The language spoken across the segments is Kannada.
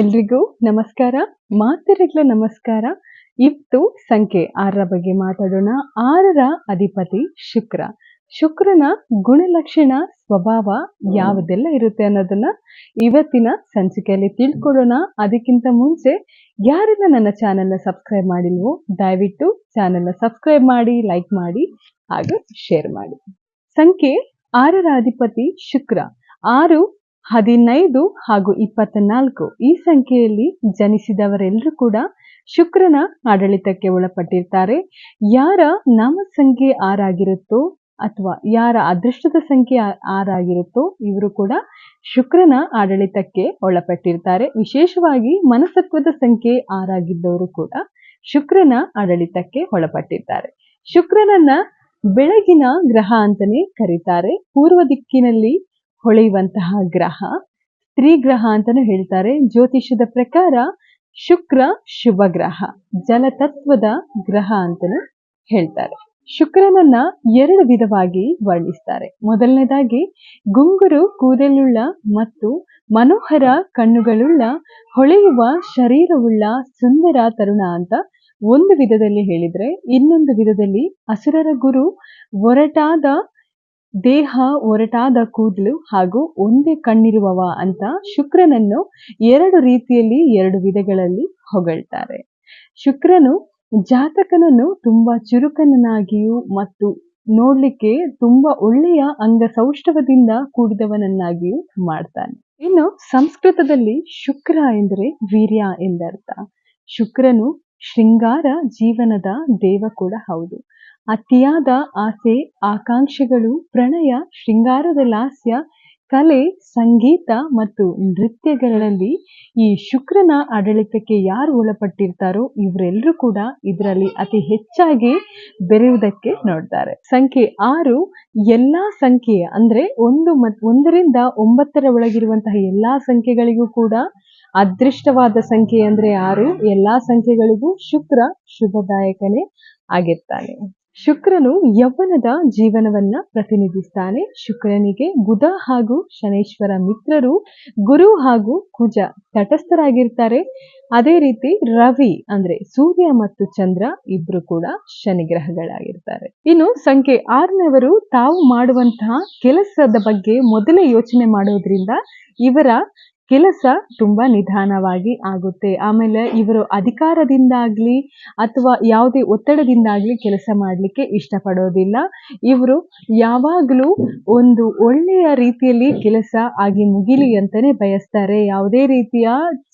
ಎಲ್ರಿಗೂ ನಮಸ್ಕಾರ ಮಾತೆರೆಗ್ಲ ನಮಸ್ಕಾರ. ಇತ್ತು ಸಂಖ್ಯೆ ಆರರ ಬಗ್ಗೆ ಮಾತಾಡೋಣ. ಆರರ ಅಧಿಪತಿ ಶುಕ್ರ. ಶುಕ್ರನ ಗುಣಲಕ್ಷಣ, ಸ್ವಭಾವ ಯಾವುದೆಲ್ಲ ಇರುತ್ತೆ ಅನ್ನೋದನ್ನ ಇವತ್ತಿನ ಸಂಚಿಕೆಯಲ್ಲಿ ತಿಳ್ಕೊಳ್ಳೋಣ. ಅದಕ್ಕಿಂತ ಮುಂಚೆ ಯಾರೆಲ್ಲ ನನ್ನ ಚಾನೆಲ್ನ ಸಬ್ಸ್ಕ್ರೈಬ್ ಮಾಡಿಲ್ವೋ, ದಯವಿಟ್ಟು ಚಾನೆಲ್ನ ಸಬ್ಸ್ಕ್ರೈಬ್ ಮಾಡಿ ಲೈಕ್ ಮಾಡಿ, ಹಾಗೂ ಶೇರ್ ಮಾಡಿ. ಸಂಖ್ಯೆ ಆರರ ಅಧಿಪತಿ ಶುಕ್ರ. ಆರು ಹದಿನೈದು ಹಾಗೂ ಇಪ್ಪತ್ನಾಲ್ಕು ಈ ಸಂಖ್ಯೆಯಲ್ಲಿ ಜನಿಸಿದವರೆಲ್ಲರೂ ಕೂಡ ಶುಕ್ರನ ಆಡಳಿತಕ್ಕೆ ಒಳಪಟ್ಟಿರ್ತಾರೆ. ಯಾರ ನಾಮ ಸಂಖ್ಯೆ ಆರಾಗಿರುತ್ತೋ ಅಥವಾ ಯಾರ ಅದೃಷ್ಟದ ಸಂಖ್ಯೆ ಆರಾಗಿರುತ್ತೋ ಇವರು ಕೂಡ ಶುಕ್ರನ ಆಡಳಿತಕ್ಕೆ ಒಳಪಟ್ಟಿರ್ತಾರೆ. ವಿಶೇಷವಾಗಿ ಮನಸತ್ವದ ಸಂಖ್ಯೆ ಆರಾಗಿದ್ದವರು ಕೂಡ ಶುಕ್ರನ ಆಡಳಿತಕ್ಕೆ ಒಳಪಟ್ಟಿದ್ದಾರೆ ಶುಕ್ರನನ್ನ ಬೆಳಗಿನ ಗ್ರಹ ಅಂತಾನೆ ಕರೀತಾರೆ. ಪೂರ್ವ ದಿಕ್ಕಿನಲ್ಲಿ ಹೊಳೆಯುವಂತಹ ಗ್ರಹ. ಸ್ತ್ರೀ ಗ್ರಹ ಅಂತಾನು ಹೇಳ್ತಾರೆ. ಜ್ಯೋತಿಷ್ಯದ ಪ್ರಕಾರ ಶುಕ್ರ ಶುಭ ಗ್ರಹ. ಜಲತತ್ವದ ಗ್ರಹ ಅಂತಾನು ಹೇಳ್ತಾರೆ. ಶುಕ್ರನನ್ನ ಎರಡು ವಿಧವಾಗಿ ವರ್ಣಿಸ್ತಾರೆ. ಮೊದಲನೇದಾಗಿ ಗುಂಗುರು, ಕೂದಲುಳ್ಳ ಮತ್ತು ಮನೋಹರ ಕಣ್ಣುಗಳುಳ್ಳ, ಹೊಳೆಯುವ ಶರೀರವುಳ್ಳ ಸುಂದರ ತರುಣ ಅಂತ ಒಂದು ವಿಧದಲ್ಲಿ ಹೇಳಿದ್ರೆ, ಇನ್ನೊಂದು ವಿಧದಲ್ಲಿ ಅಸುರರ ಗುರು, ಒರಟಾದ ದೇಹ ಒರಟಾದ ಕೂದಲು ಹಾಗೂ ಒಂದೇ ಕಣ್ಣಿರುವವ ಅಂತ ಶುಕ್ರನನ್ನು ಎರಡು ರೀತಿಯಲ್ಲಿ ಎರಡು ವಿಧಗಳಲ್ಲಿ ಹೊಗಳ್ತಾರೆ. ಶುಕ್ರನು ಜಾತಕನನ್ನು ತುಂಬಾ ಚುರುಕನನ್ನಾಗಿಯೂ ಮತ್ತು ನೋಡ್ಲಿಕ್ಕೆ ತುಂಬಾ ಒಳ್ಳೆಯ ಅಂಗ ಸೌಷ್ಠವದಿಂದ ಕೂಡಿದವನನ್ನಾಗಿಯೂ ಮಾಡ್ತಾನೆ. ಇನ್ನು ಸಂಸ್ಕೃತದಲ್ಲಿ ಶುಕ್ರ ಎಂದರೆ ವೀರ್ಯ ಎಂದರ್ಥ. ಶುಕ್ರನು ಶೃಂಗಾರ ಜೀವನದ ದೇವ ಕೂಡ ಹೌದು. ಅತಿಯಾದ ಆಸೆ, ಆಕಾಂಕ್ಷೆಗಳು, ಪ್ರಣಯ, ಶೃಂಗಾರದ ಲಾಸ್ಯ, ಕಲೆ, ಸಂಗೀತ ಮತ್ತು ನೃತ್ಯಗಳಲ್ಲಿ ಈ ಶುಕ್ರನ ಆಡಳಿತಕ್ಕೆ ಯಾರು ಒಳಪಟ್ಟಿರ್ತಾರೋ ಇವರೆಲ್ಲರೂ ಕೂಡ ಇದರಲ್ಲಿ ಅತಿ ಹೆಚ್ಚಾಗಿ ಬೆರೆಯುವುದಕ್ಕೆ ನೋಡ್ತಾರೆ. ಸಂಖ್ಯೆ ಆರು, ಎಲ್ಲಾ ಸಂಖ್ಯೆಯ ಅಂದ್ರೆ ಒಂದು ಮತ್ ಒಂದರಿಂದ ಒಂಬತ್ತರ ಒಳಗಿರುವಂತಹ ಎಲ್ಲಾ ಸಂಖ್ಯೆಗಳಿಗೂ ಕೂಡ ಅದೃಷ್ಟವಾದ ಸಂಖ್ಯೆ ಅಂದ್ರೆ ಆರು, ಎಲ್ಲಾ ಸಂಖ್ಯೆಗಳಿಗೂ ಶುಕ್ರ ಶುಭದಾಯಕನೇ ಆಗಿರ್ತಾನೆ. ಶುಕ್ರನು ಯೌವನದ ಜೀವನವನ್ನ ಪ್ರತಿನಿಧಿಸ್ತಾನೆ. ಶುಕ್ರನಿಗೆ ಬುಧ ಹಾಗೂ ಶನೇಶ್ವರ ಮಿತ್ರರು, ಗುರು ಹಾಗೂ ಕುಜ ತಟಸ್ಥರಾಗಿರ್ತಾರೆ. ಅದೇ ರೀತಿ ರವಿ ಅಂದ್ರೆ ಸೂರ್ಯ ಮತ್ತು ಚಂದ್ರ ಇಬ್ರು ಕೂಡ ಶನಿ ಗ್ರಹಗಳಾಗಿರ್ತಾರೆ ಇನ್ನು ಸಂಖ್ಯೆ ಆರನವರು ತಾವು ಮಾಡುವಂತಹ ಕೆಲಸದ ಬಗ್ಗೆ ಮೊದಲೇ ಯೋಚನೆ ಮಾಡೋದ್ರಿಂದ ಇವರ ಕೆಲಸ ತುಂಬಾ ನಿಧಾನವಾಗಿ ಆಗುತ್ತೆ. ಆಮೇಲೆ ಇವರು ಅಧಿಕಾರದಿಂದಾಗ್ಲಿ ಅಥವಾ ಯಾವುದೇ ಒತ್ತಡದಿಂದಾಗ್ಲಿ ಕೆಲಸ ಮಾಡಲಿಕ್ಕೆ ಇಷ್ಟಪಡೋದಿಲ್ಲ. ಇವರು ಯಾವಾಗಲೂ ಒಂದು ಒಳ್ಳೆಯ ರೀತಿಯಲ್ಲಿ ಕೆಲಸ ಆಗಿ ಮುಗಿಲಿ ಅಂತಾನೆ ಬಯಸ್ತಾರೆ. ಯಾವುದೇ ರೀತಿಯ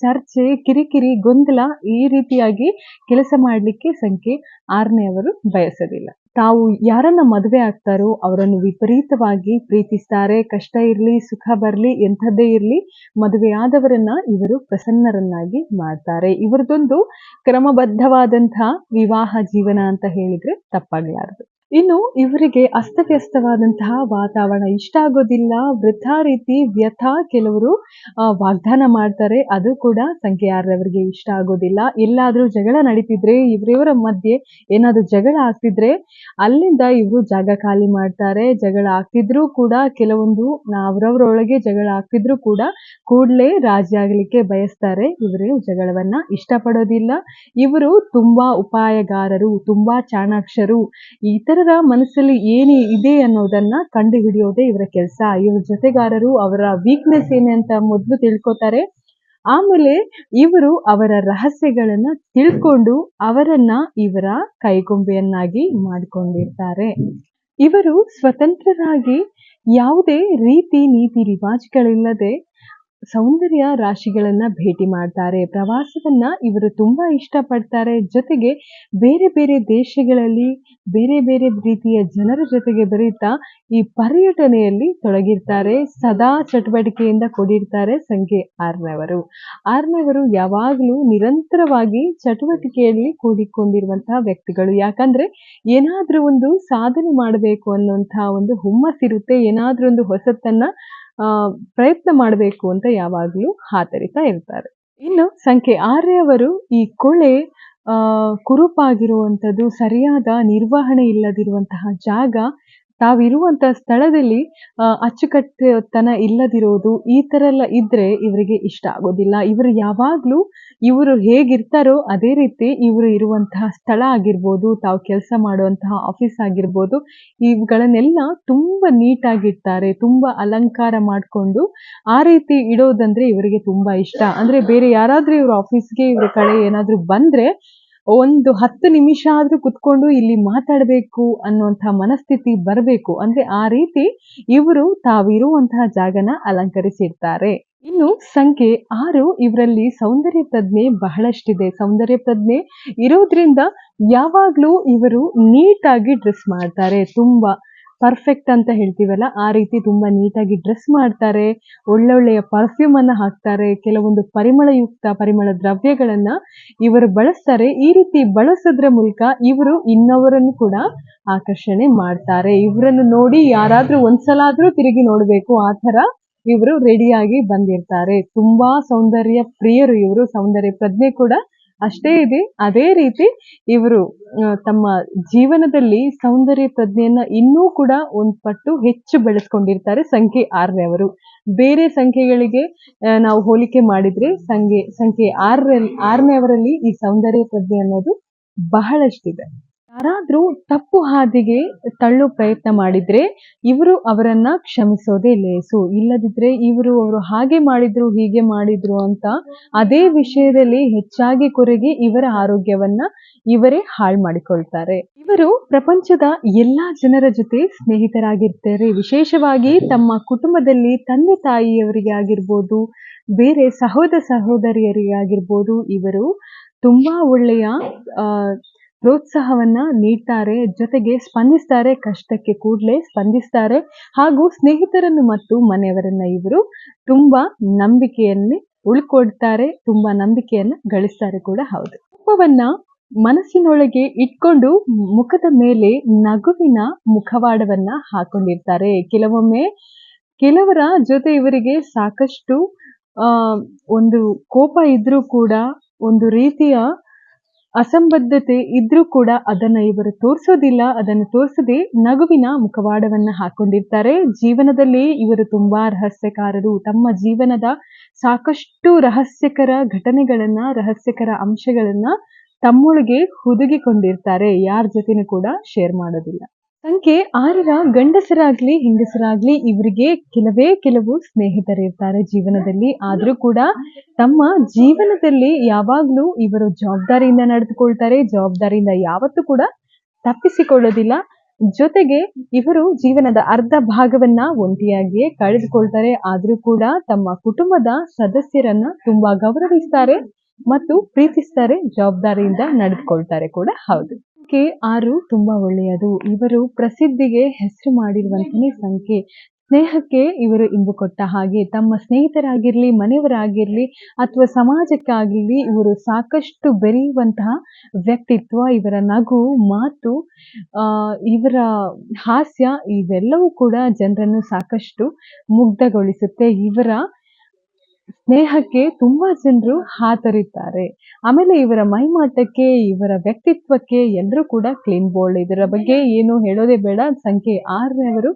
ಚರ್ಚೆ, ಕಿರಿಕಿರಿ, ಗೊಂದಲ ಈ ರೀತಿಯಾಗಿ ಕೆಲಸ ಮಾಡಲಿಕ್ಕೆ ಸಂಖ್ಯೆ ಅವರು ಬಯಸೋದಿಲ್ಲ. ತಾವು ಯಾರನ್ನ ಮದುವೆ ಆಗ್ತಾರೋ ಅವರನ್ನು ವಿಪರೀತವಾಗಿ ಪ್ರೀತಿಸ್ತಾರೆ, ಕಷ್ಟ ಇರಲಿ, ಸುಖ ಬರಲಿ, ಎಂಥದ್ದೇ ಇರಲಿ, ಮದುವೆಯಾದವರನ್ನ ಇವರು ಪ್ರಸನ್ನರನ್ನಾಗಿ ಮಾಡ್ತಾರೆ. ಇವರದೊಂದು ಕ್ರಮಬದ್ಧವಾದಂತಹ ವಿವಾಹ ಜೀವನ ಅಂತ ಹೇಳಿದ್ರೆ ತಪ್ಪಾಗಲಾರದು. ಇನ್ನು ಇವರಿಗೆ ಅಸ್ತವ್ಯಸ್ತವಾದಂತಹ ವಾತಾವರಣ ಇಷ್ಟ ಆಗೋದಿಲ್ಲ. ವೃಥಾ ರೀತಿ ವ್ಯಥ ಕೆಲವರು ವಾಗ್ದಾನ ಮಾಡ್ತಾರೆ. ಅದು ಕೂಡ ಸಂಖ್ಯೆ ಆರರವರಿಗೆ ಇಷ್ಟ ಆಗೋದಿಲ್ಲ. ಎಲ್ಲಾದ್ರೂ ಜಗಳ ನಡೀತಿದ್ರೆ, ಇವರಿವರ ಮಧ್ಯೆ ಏನಾದ್ರೂ ಜಗಳ ಆಗ್ತಿದ್ರೆ, ಅಲ್ಲಿಂದ ಇವರು ಜಾಗ ಖಾಲಿ ಮಾಡ್ತಾರೆ. ಜಗಳ ಆಗ್ತಿದ್ರೂ ಕೂಡ ಕೆಲವೊಂದು ಅವರವರೊಳಗೆ ಜಗಳ ಆಗ್ತಿದ್ರೂ ಕೂಡ ಕೂಡಲೇ ರಾಜಿ ಆಗ್ಲಿಕ್ಕೆ ಬಯಸ್ತಾರೆ. ಇವರು ಜಗಳವನ್ನ ಇಷ್ಟಪಡೋದಿಲ್ಲ. ಇವರು ತುಂಬಾ ಉಪಾಯಗಾರರು, ತುಂಬಾ ಚಾಣಾಕ್ಷರು. ಇತರರ ಮನಸ್ಸಲ್ಲಿ ಏನು ಇದೆ ಅನ್ನೋದನ್ನ ಕಂಡು ಹಿಡಿಯೋದೇ ಇವರ ಕೆಲಸ. ಇವ್ರ ಜೊತೆಗಾರರು ಅವರ ವೀಕ್ನೆಸ್ ಏನೇ ಅಂತ ಮೊದಲು ತಿಳ್ಕೊತಾರೆ. ಆಮೇಲೆ ಇವರು ಅವರ ರಹಸ್ಯಗಳನ್ನ ತಿಳ್ಕೊಂಡು ಅವರನ್ನ ಇವರ ಕೈಗೊಂಬೆಯನ್ನಾಗಿ ಮಾಡಿಕೊಂಡಿರ್ತಾರೆ. ಇವರು ಸ್ವತಂತ್ರರಾಗಿ ಯಾವುದೇ ರೀತಿ ನೀತಿ ರಿವಾಜ್ಗಳಿಲ್ಲದೆ ಸೌಂದರ್ಯ ರಾಶಿಗಳನ್ನ ಭೇಟಿ ಮಾಡ್ತಾರೆ. ಪ್ರವಾಸವನ್ನ ಇವರು ತುಂಬಾ ಇಷ್ಟಪಡ್ತಾರೆ. ಜೊತೆಗೆ ಬೇರೆ ಬೇರೆ ದೇಶಗಳಲ್ಲಿ ಬೇರೆ ಬೇರೆ ರೀತಿಯ ಜನರ ಜೊತೆಗೆ ಬೆರೀತಾ ಈ ಪರ್ಯಟನೆಯಲ್ಲಿ ತೊಡಗಿರ್ತಾರೆ. ಸದಾ ಚಟುವಟಿಕೆಯಿಂದ ಕೂಡಿರ್ತಾರೆ ಸಂಖ್ಯೆ ಆರ್ನವರು. ಆರ್ನವರು ಯಾವಾಗಲೂ ನಿರಂತರವಾಗಿ ಚಟುವಟಿಕೆಯಲ್ಲಿ ಕೂಡಿಕೊಂಡಿರುವಂತಹ ವ್ಯಕ್ತಿಗಳು. ಯಾಕಂದ್ರೆ ಏನಾದ್ರೂ ಒಂದು ಸಾಧನೆ ಮಾಡಬೇಕು ಅನ್ನುವಂತಹ ಒಂದು ಹುಮ್ಮಸ್ಸಿರುತ್ತೆ. ಏನಾದ್ರೂ ಒಂದು ಹೊಸತನ್ನ ಪ್ರಯತ್ನ ಮಾಡಬೇಕು ಅಂತ ಯಾವಾಗಲೂ ಹಾತರಿತಾ ಇರ್ತಾರೆ. ಇನ್ನು ಸಂಖ್ಯೆ ಆರ್ಯವರು ಈ ಕೊಳೆ ಕುರುಪಾಗಿರುವಂಥದ್ದು, ಸರಿಯಾದ ನಿರ್ವಹಣೆ ಇಲ್ಲದಿರುವಂತಹ ಜಾಗ ತಾವಿರುವಂತ ಸ್ಥಳದಲ್ಲಿ ಅಚ್ಚುಕಟ್ಟುತನ ಇಲ್ಲದಿರೋದು ಈ ತರ ಎಲ್ಲ ಇದ್ರೆ ಇವರಿಗೆ ಇಷ್ಟ ಆಗೋದಿಲ್ಲ. ಇವರು ಯಾವಾಗ್ಲೂ ಇವರು ಹೇಗಿರ್ತಾರೋ ಅದೇ ರೀತಿ ಇವರು ಇರುವಂತಹ ಸ್ಥಳ ಆಗಿರ್ಬೋದು, ತಾವು ಕೆಲಸ ಮಾಡುವಂತಹ ಆಫೀಸ್ ಆಗಿರ್ಬೋದು, ಇವುಗಳನ್ನೆಲ್ಲ ತುಂಬಾ ನೀಟಾಗಿಡ್ತಾರೆ, ತುಂಬಾ ಅಲಂಕಾರ ಮಾಡಿಕೊಂಡು ಆ ರೀತಿ ಇಡೋದಂದ್ರೆ ಇವರಿಗೆ ತುಂಬಾ ಇಷ್ಟ. ಅಂದ್ರೆ ಬೇರೆ ಯಾರಾದ್ರೂ ಇವ್ರ ಆಫೀಸ್ಗೆ ಇವ್ರ ಕಡೆ ಏನಾದರೂ ಬಂದ್ರೆ ಒಂದು ಹತ್ತು ನಿಮಿಷ ಆದ್ರೂ ಕುತ್ಕೊಂಡು ಇಲ್ಲಿ ಮಾತಾಡಬೇಕು ಅನ್ನುವಂತಹ ಮನಸ್ಥಿತಿ ಬರಬೇಕು ಅಂದ್ರೆ ಆ ರೀತಿ ಇವರು ತಾವಿರುವಂತಹ ಜಾಗನ ಅಲಂಕರಿಸಿರ್ತಾರೆ. ಇನ್ನು ಸಂಖ್ಯೆ ಆರು ಇವರಲ್ಲಿ ಸೌಂದರ್ಯ ಪ್ರಜ್ಞೆ ಬಹಳಷ್ಟಿದೆ. ಸೌಂದರ್ಯ ಪ್ರಜ್ಞೆ ಇರೋದ್ರಿಂದ ಯಾವಾಗ್ಲೂ ಇವರು ನೀಟಾಗಿ ಡ್ರೆಸ್ ಮಾಡ್ತಾರೆ. ತುಂಬಾ ಪರ್ಫೆಕ್ಟ್ ಅಂತ ಹೇಳ್ತೀವಲ್ಲ, ಆ ರೀತಿ ತುಂಬಾ ನೀಟಾಗಿ ಡ್ರೆಸ್ ಮಾಡ್ತಾರೆ, ಒಳ್ಳೊಳ್ಳೆಯ ಪರ್ಫ್ಯೂಮ್ ಅನ್ನು ಹಾಕ್ತಾರೆ, ಕೆಲವೊಂದು ಪರಿಮಳಯುಕ್ತ ಪರಿಮಳ ದ್ರವ್ಯಗಳನ್ನ ಇವರು ಬಳಸ್ತಾರೆ. ಈ ರೀತಿ ಬಳಸೋದ್ರ ಮೂಲಕ ಇವರು ಇನ್ನವರನ್ನು ಕೂಡ ಆಕರ್ಷಣೆ ಮಾಡ್ತಾರೆ. ಇವರನ್ನು ನೋಡಿ ಯಾರಾದ್ರೂ ಒಂದ್ಸಲ ಆದ್ರೂ ತಿರುಗಿ ನೋಡ್ಬೇಕು, ಆ ತರ ಇವರು ರೆಡಿಯಾಗಿ ಬಂದಿರ್ತಾರೆ. ತುಂಬಾ ಸೌಂದರ್ಯ ಪ್ರಿಯರು ಇವರು, ಸೌಂದರ್ಯ ಪ್ರಜ್ಞೆ ಕೂಡ ಅಷ್ಟೇ ಇದೆ. ಅದೇ ರೀತಿ ಇವರು ತಮ್ಮ ಜೀವನದಲ್ಲಿ ಸೌಂದರ್ಯ ಪ್ರಜ್ಞೆಯನ್ನ ಇನ್ನೂ ಕೂಡ ಒಂದ್ ಪಟ್ಟು ಹೆಚ್ಚು ಬೆಳೆಸ್ಕೊಂಡಿರ್ತಾರೆ ಸಂಖ್ಯೆ ಆರನೇವರು ಬೇರೆ ಸಂಖ್ಯೆಗಳಿಗೆ ನಾವು ಹೋಲಿಕೆ ಮಾಡಿದ್ರೆ ಸಂಖ್ಯೆ ಸಂಖ್ಯೆ ಆರರಲ್ಲಿ ಆರನೇವರಲ್ಲಿ ಈ ಸೌಂದರ್ಯ ಪ್ರಜ್ಞೆ ಅನ್ನೋದು ಬಹಳಷ್ಟಿದೆ. ಯಾರಾದ್ರೂ ತಪ್ಪು ಹಾದಿಗೆ ತಳ್ಳೋ ಪ್ರಯತ್ನ ಮಾಡಿದ್ರೆ ಇವರು ಅವರನ್ನ ಕ್ಷಮಿಸೋದೇ ಲೇಸು. ಇಲ್ಲದಿದ್ರೆ ಇವರು ಅವರು ಹಾಗೆ ಮಾಡಿದ್ರು, ಹೀಗೆ ಮಾಡಿದ್ರು ಅಂತ ಅದೇ ವಿಷಯದಲ್ಲಿ ಹೆಚ್ಚಾಗಿ ಕೊರಗಿ ಇವರ ಆರೋಗ್ಯವನ್ನ ಇವರೇ ಹಾಳು ಮಾಡಿಕೊಳ್ತಾರೆ. ಇವರು ಪ್ರಪಂಚದ ಎಲ್ಲಾ ಜನರ ಜೊತೆ ಸ್ನೇಹಿತರಾಗಿರ್ತಾರೆ. ವಿಶೇಷವಾಗಿ ತಮ್ಮ ಕುಟುಂಬದಲ್ಲಿ ತಂದೆ ತಾಯಿಯವರಿಗೆ ಆಗಿರ್ಬೋದು, ಬೇರೆ ಸಹೋದರ ಸಹೋದರಿಯರಿಗೆ ಆಗಿರ್ಬೋದು, ಇವರು ತುಂಬಾ ಒಳ್ಳೆಯ ಪ್ರೋತ್ಸಾಹವನ್ನ ನೀಡ್ತಾರೆ, ಜೊತೆಗೆ ಸ್ಪಂದಿಸ್ತಾರೆ, ಕಷ್ಟಕ್ಕೆ ಕೂಡಲೇ ಸ್ಪಂದಿಸ್ತಾರೆ. ಹಾಗೂ ಸ್ನೇಹಿತರನ್ನು ಮತ್ತು ಮನೆಯವರನ್ನ ಇವರು ತುಂಬಾ ನಂಬಿಕೆಯಲ್ಲಿ ಉಳ್ಕೊಡ್ತಾರೆ ತುಂಬಾ ನಂಬಿಕೆಯನ್ನ ಗಳಿಸ್ತಾರೆ ಕೂಡ ಹೌದು. ಕೋಪವನ್ನ ಮನಸ್ಸಿನೊಳಗೆ ಇಟ್ಕೊಂಡು ಮುಖದ ಮೇಲೆ ನಗುವಿನ ಮುಖವಾಡವನ್ನ ಹಾಕೊಂಡಿರ್ತಾರೆ. ಕೆಲವೊಮ್ಮೆ ಕೆಲವರ ಜೊತೆ ಇವರಿಗೆ ಸಾಕಷ್ಟು ಒಂದು ಕೋಪ ಇದ್ರೂ ಕೂಡ ಒಂದು ರೀತಿಯ ಅಸಂಬದ್ಧತೆ ಇದ್ರೂ ಕೂಡ ಅದನ್ನ ಇವರು ತೋರಿಸೋದಿಲ್ಲ, ಅದನ್ನು ತೋರಿಸದೆ ನಗುವಿನ ಮುಖವಾಡವನ್ನ ಹಾಕೊಂಡಿರ್ತಾರೆ. ಜೀವನದಲ್ಲಿ ಇವರು ತುಂಬಾ ರಹಸ್ಯಕಾರರು. ತಮ್ಮ ಜೀವನದ ಸಾಕಷ್ಟು ರಹಸ್ಯಕರ ಘಟನೆಗಳನ್ನ, ರಹಸ್ಯಕರ ಅಂಶಗಳನ್ನ ತಮ್ಮೊಳಗೆ ಹುದುಗಿಕೊಂಡಿರ್ತಾರೆ. ಯಾರ ಜೊತೆನೂ ಕೂಡ ಶೇರ್ ಮಾಡೋದಿಲ್ಲ. ಸಂಖ್ಯೆ ಆರರ ಗಂಡಸರಾಗ್ಲಿ, ಹೆಂಗಸರಾಗ್ಲಿ ಇವರಿಗೆ ಕೆಲವೇ ಕೆಲವು ಸ್ನೇಹಿತರಿರ್ತಾರೆ ಜೀವನದಲ್ಲಿ. ಆದ್ರೂ ಕೂಡ ತಮ್ಮ ಜೀವನದಲ್ಲಿ ಯಾವಾಗ್ಲೂ ಇವರು ಜವಾಬ್ದಾರಿಯಿಂದ ನಡೆದುಕೊಳ್ತಾರೆ, ಜವಾಬ್ದಾರಿಯಿಂದ ಯಾವತ್ತೂ ಕೂಡ ತಪ್ಪಿಸಿಕೊಳ್ಳೋದಿಲ್ಲ. ಜೊತೆಗೆ ಇವರು ಜೀವನದ ಅರ್ಧ ಭಾಗವನ್ನ ಒಂಟಿಯಾಗಿಯೇ ಕಳೆದುಕೊಳ್ತಾರೆ. ಆದ್ರೂ ಕೂಡ ತಮ್ಮ ಕುಟುಂಬದ ಸದಸ್ಯರನ್ನ ತುಂಬಾ ಗೌರವಿಸ್ತಾರೆ ಮತ್ತು ಪ್ರೀತಿಸ್ತಾರೆ, ಜವಾಬ್ದಾರಿಯಿಂದ ನಡೆದುಕೊಳ್ತಾರೆ ಕೂಡ. ಹೌದು. ಸಂಖ್ಯೆ ಆರು ತುಂಬಾ ಒಳ್ಳೆಯದು. ಇವರು ಪ್ರಸಿದ್ಧಿಗೆ ಹೆಸರು ಮಾಡಿರುವಂತನೇ ಸಂಖ್ಯೆ. ಸ್ನೇಹಕ್ಕೆ ಇವರು ಇಂಬು ಕೊಟ್ಟ ಹಾಗೆ ತಮ್ಮ ಸ್ನೇಹಿತರಾಗಿರ್ಲಿ, ಮನೆಯವರಾಗಿರ್ಲಿ ಅಥವಾ ಸಮಾಜಕ್ಕಾಗಿರ್ಲಿ ಇವರು ಸಾಕಷ್ಟು ಬೆರೆಯುವಂತಹ ವ್ಯಕ್ತಿತ್ವ, ಇವರ ನಗು, ಮಾತು ಇವರ ಹಾಸ್ಯ, ಇವೆಲ್ಲವೂ ಕೂಡ ಜನರನ್ನು ಸಾಕಷ್ಟು ಮುಗ್ಧಗೊಳಿಸುತ್ತೆ. ಇವರ ಸ್ನೇಹಕ್ಕೆ ತುಂಬಾ ಜನರು ಹಾತರಿದ್ದಾರೆ. ಆಮೇಲೆ ಇವರ ಮೈಮಾಟಕ್ಕೆ, ಇವರ ವ್ಯಕ್ತಿತ್ವಕ್ಕೆ ಎಲ್ಲರೂ ಕೂಡ ಕ್ಲೀನ್ ಬೋಲ್ಡ್ ಇದರ ಬಗ್ಗೆ ಏನು ಹೇಳೋದೇ ಬೇಡ. ಸಂಖ್ಯೆ ಆರನೇವರು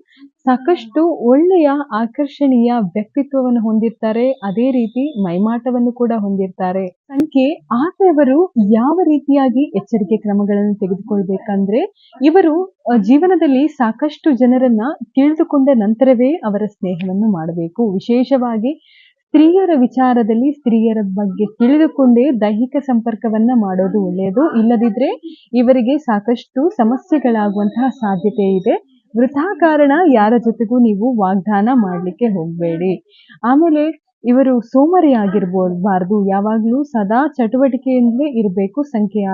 ಸಾಕಷ್ಟು ಒಳ್ಳೆಯ, ಆಕರ್ಷಣೀಯ ವ್ಯಕ್ತಿತ್ವವನ್ನು ಹೊಂದಿರ್ತಾರೆ. ಅದೇ ರೀತಿ ಮೈಮಾಟವನ್ನು ಕೂಡ ಹೊಂದಿರ್ತಾರೆ. ಸಂಖ್ಯೆ ಆರನೇವರು ಯಾವ ರೀತಿಯಾಗಿ ಎಚ್ಚರಿಕೆ ಕ್ರಮಗಳನ್ನು ತೆಗೆದುಕೊಳ್ಬೇಕಂದ್ರೆ, ಇವರು ಜೀವನದಲ್ಲಿ ಸಾಕಷ್ಟು ಜನರನ್ನ ತಿಳಿದುಕೊಂಡ ನಂತರವೇ ಅವರ ಸ್ನೇಹವನ್ನು ಮಾಡಬೇಕು. ವಿಶೇಷವಾಗಿ ಸ್ತ್ರೀಯರ ವಿಚಾರದಲ್ಲಿ ಸ್ತ್ರೀಯರ ಬಗ್ಗೆ ತಿಳಿದುಕೊಂಡೇ ದೈಹಿಕ ಸಂಪರ್ಕವನ್ನ ಮಾಡೋದು ಒಳ್ಳೆಯದು. ಇಲ್ಲದಿದ್ರೆ ಇವರಿಗೆ ಸಾಕಷ್ಟು ಸಮಸ್ಯೆಗಳಾಗುವಂತಹ ಸಾಧ್ಯತೆ ಇದೆ. ವೃಥಾ ಕಾರಣ ಯಾರ ಜೊತೆಗೂ ನೀವು ವಾಗ್ದಾನ ಮಾಡ್ಲಿಕ್ಕೆ ಹೋಗಬೇಡಿ. ಆಮೇಲೆ ಇವರು ಸೋಮರಿ ಆಗಿರ್ಬೋಬಾರ್ದು ಯಾವಾಗ್ಲೂ ಸದಾ ಚಟುವಟಿಕೆಯಿಂದಲೇ ಇರಬೇಕು ಸಂಖ್ಯೆ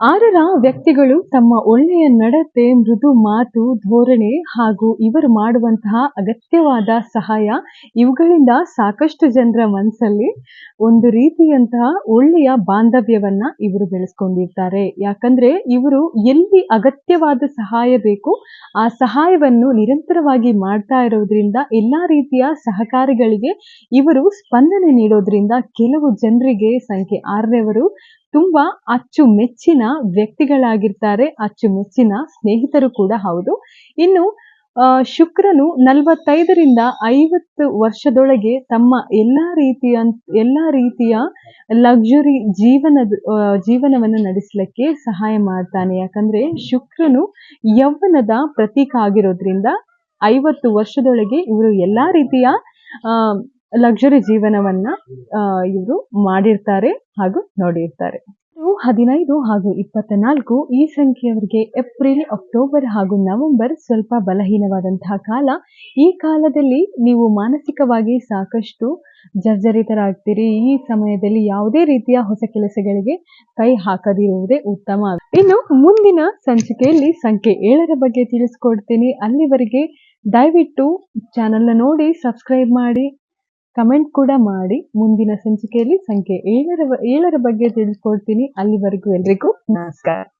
ಆರರ ವ್ಯಕ್ತಿಗಳು ತಮ್ಮ ಒಳ್ಳೆಯ ನಡತೆ, ಮೃದು ಮಾತು, ಧೋರಣೆ ಹಾಗೂ ಇವರು ಮಾಡುವಂತಹ ಅಗತ್ಯವಾದ ಸಹಾಯ ಇವುಗಳಿಂದ ಸಾಕಷ್ಟು ಜನರ ಮನಸ್ಸಲ್ಲಿ ಒಂದು ರೀತಿಯಂತಹ ಒಳ್ಳೆಯ ಬಾಂಧವ್ಯವನ್ನ ಇವರು ಬೆಳೆಸ್ಕೊಂಡಿರ್ತಾರೆ. ಯಾಕಂದ್ರೆ ಇವರು ಎಲ್ಲಿ ಅಗತ್ಯವಾದ ಸಹಾಯ ಬೇಕು, ಆ ಸಹಾಯವನ್ನು ನಿರಂತರವಾಗಿ ಮಾಡ್ತಾ ಇರೋದ್ರಿಂದ ಎಲ್ಲಾ ರೀತಿಯ ಸಹಕಾರಿಗಳಿಗೆ ಇವರು ಸ್ಪಂದನೆ ನೀಡೋದ್ರಿಂದ ಕೆಲವು ಜನರಿಗೆ ಸಂಖ್ಯೆ ಆರನೇವರು ತುಂಬಾ ಅಚ್ಚುಮೆಚ್ಚಿನ ವ್ಯಕ್ತಿಗಳಾಗಿರ್ತಾರೆ, ಅಚ್ಚುಮೆಚ್ಚಿನ ಸ್ನೇಹಿತರು ಕೂಡ ಹೌದು. ಇನ್ನು ಶುಕ್ರನು ನಲವತ್ತೈದರಿಂದ ಐವತ್ತು ವರ್ಷದೊಳಗೆ ತಮ್ಮ ಎಲ್ಲಾ ರೀತಿಯ ಎಲ್ಲಾ ರೀತಿಯ ಲಕ್ಸುರಿ ಜೀವನದ ಜೀವನವನ್ನು ನಡೆಸಲಿಕ್ಕೆ ಸಹಾಯ ಮಾಡ್ತಾನೆ. ಯಾಕಂದ್ರೆ ಶುಕ್ರನು ಯೌವನದ ಪ್ರತೀಕ ಆಗಿರೋದ್ರಿಂದ ಐವತ್ತು ವರ್ಷದೊಳಗೆ ಇವರು ಎಲ್ಲಾ ರೀತಿಯ ಲಕ್ಸುರಿ ಜೀವನವನ್ನ ಇವರು ಮಾಡಿರ್ತಾರೆ ಹಾಗೂ ನೋಡಿರ್ತಾರೆ. ಹದಿನೈದು ಹಾಗೂ ಇಪ್ಪತ್ತ ನಾಲ್ಕು ಈ ಸಂಖ್ಯೆಯವರಿಗೆ ಏಪ್ರಿಲ್ ಅಕ್ಟೋಬರ್ ಹಾಗೂ ನವೆಂಬರ್ ಸ್ವಲ್ಪ ಬಲಹೀನವಾದಂತಹ ಕಾಲ. ಈ ಕಾಲದಲ್ಲಿ ನೀವು ಮಾನಸಿಕವಾಗಿ ಸಾಕಷ್ಟು ಜರ್ಜರಿತರಾಗ್ತೀರಿ. ಈ ಸಮಯದಲ್ಲಿ ಯಾವುದೇ ರೀತಿಯ ಹೊಸ ಕೆಲಸಗಳಿಗೆ ಕೈ ಹಾಕದಿರುವುದೇ ಉತ್ತಮ. ಇನ್ನು ಮುಂದಿನ ಸಂಚಿಕೆಯಲ್ಲಿ ಸಂಖ್ಯೆ ಏಳರ ಬಗ್ಗೆ ತಿಳಿಸ್ಕೊಡ್ತೀನಿ. ಅಲ್ಲಿವರೆಗೆ ದಯವಿಟ್ಟು ಚಾನಲ್ನ ನೋಡಿ ಸಬ್ಸ್ಕ್ರೈಬ್ ಮಾಡಿ. ಕಮೆಂಟ್ ಕೂಡ ಮಾಡಿ. ಮುಂದಿನ ಸಂಚಿಕೆಯಲ್ಲಿ ಸಂಖ್ಯೆ ಏಳರ ಏಳರ ಬಗ್ಗೆ ತಿಳಿಸ್ಕೊಡ್ತೀನಿ ಅಲ್ಲಿವರೆಗೂ ಎಲ್ರಿಗೂ ನಮಸ್ಕಾರ.